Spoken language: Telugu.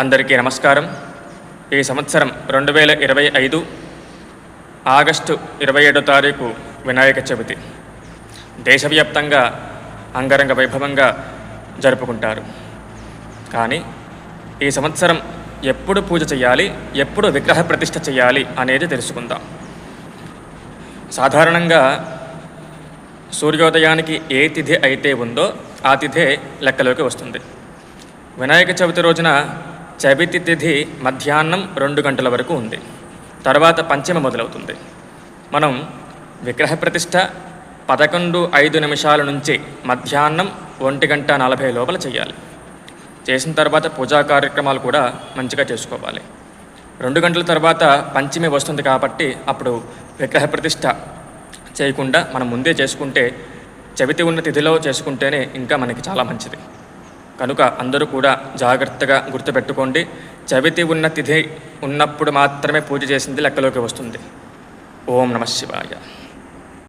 అందరికీ నమస్కారం. ఈ సంవత్సరం రెండు వేల ఇరవై ఐదు ఆగస్టు ఇరవై ఏడో తారీఖు వినాయక చవితి. దేశవ్యాప్తంగా అంగరంగ వైభవంగా జరుపుకుంటారు. కానీ ఈ సంవత్సరం ఎప్పుడు పూజ చేయాలి ఎప్పుడు విగ్రహ ప్రతిష్ఠ చేయాలి అనేది తెలుసుకుందాం. సాధారణంగా సూర్యోదయానికి ఏ తిథి అయితే ఉందో ఆ తిథే లెక్కలోకి వస్తుంది. వినాయక చవితి రోజున చవితి తిథి మధ్యాహ్నం రెండు గంటల వరకు ఉంది. తర్వాత పంచమ మొదలవుతుంది. మనం విగ్రహ ప్రతిష్ఠ పదకొండు ఐదు నిమిషాల నుంచి మధ్యాహ్నం ఒంటి గంట నలభై లోపల చేయాలి. చేసిన తర్వాత పూజా కార్యక్రమాలు కూడా మంచిగా చేసుకోవాలి. రెండు గంటల తర్వాత పంచమి వస్తుంది కాబట్టి అప్పుడు విగ్రహ ప్రతిష్ట చేయకుండా మనం ముందే చేసుకుంటే చవితి ఉన్న తిథిలో చేసుకుంటేనే ఇంకా మనకి చాలా మంచిది. కనుక అందరూ కూడా జాగ్రత్తగా గుర్తుపెట్టుకోండి. చవితి ఉన్న తిథి ఉన్నప్పుడు మాత్రమే పూజ చేసింది లెక్కలోకి వస్తుంది. ఓం నమ శివాయ.